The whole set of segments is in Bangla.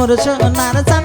মোর সোনার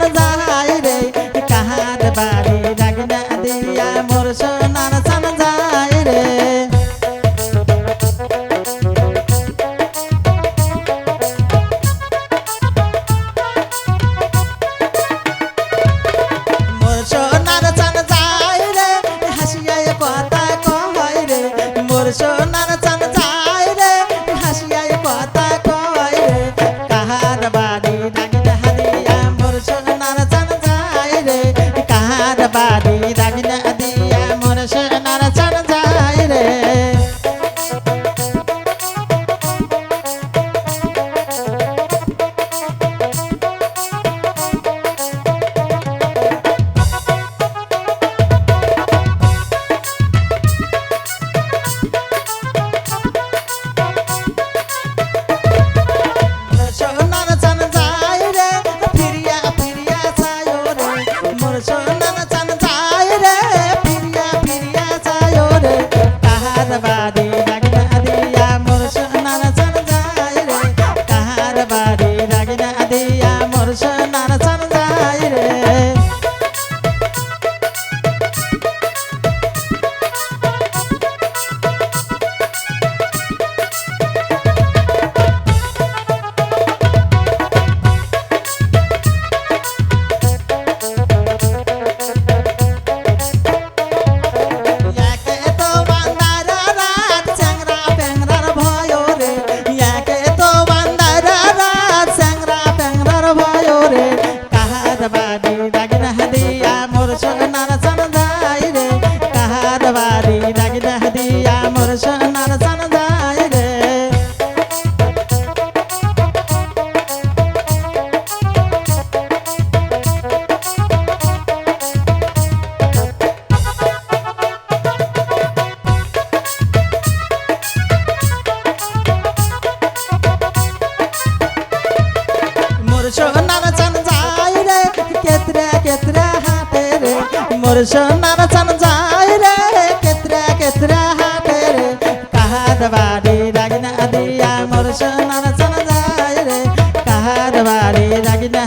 মোর সোনার চান যায় রে, কেতরা কেতরা হাটে রে। কাহার বাড়ি রাগিনা দিয়া মোর সোনার চান যায় রে, কাহার বাড়ি রাগিনা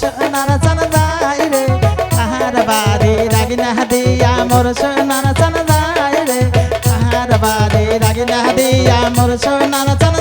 সোনার চান যাই রে। তাহার বাড়ি রাগিনা দিয়া মোর সোনার চান যাই রে। তাহার বাড়ি রাগিনা দিয়া মোর সোনার চান